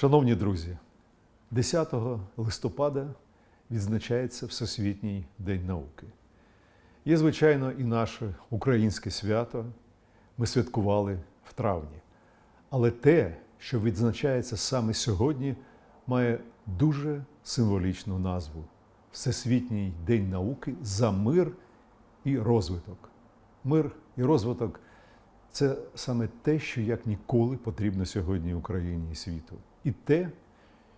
Шановні друзі, 10 листопада відзначається Всесвітній День науки. Є, звичайно, і наше українське свято. Ми святкували в травні. Але те, що відзначається саме сьогодні, має дуже символічну назву Всесвітній День науки за мир і розвиток. Мир і розвиток це саме те, що як ніколи потрібно сьогодні Україні і світу. І те,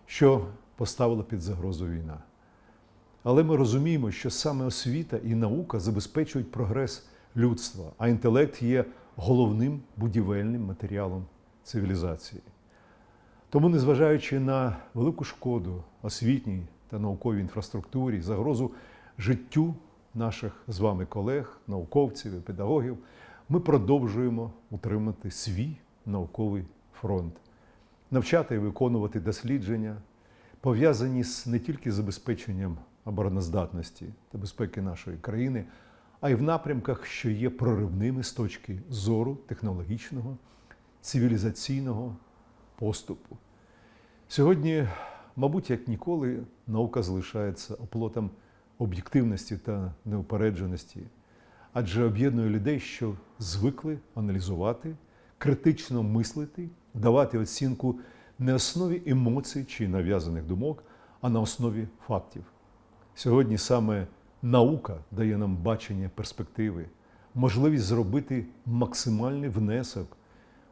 що поставила під загрозу війна. Але ми розуміємо, що саме освіта і наука забезпечують прогрес людства, а інтелект є головним будівельним матеріалом цивілізації. Тому, незважаючи на велику шкоду освітній та науковій інфраструктурі, загрозу життю наших з вами колег, науковців і педагогів, ми продовжуємо утримати свій науковий фронт, навчати і виконувати дослідження, пов'язані з не тільки забезпеченням обороноздатності та безпеки нашої країни, а й в напрямках, що є проривними з точки зору технологічного, цивілізаційного поступу. Сьогодні, мабуть, як ніколи, наука залишається оплотом об'єктивності та неупередженості, адже об'єднує людей, що звикли аналізувати, критично мислити, давати оцінку не основі емоцій чи нав'язаних думок, а на основі фактів. Сьогодні саме наука дає нам бачення перспективи, можливість зробити максимальний внесок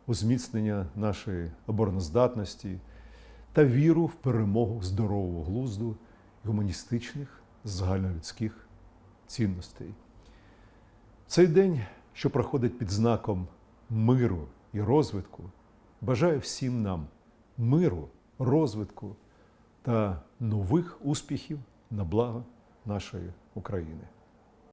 у зміцнення нашої обороноздатності та віру в перемогу здорового глузду гуманістичних загальнолюдських цінностей. Цей день, що проходить під знаком миру і розвитку, бажаю всім нам миру, розвитку та нових успіхів на благо нашої України.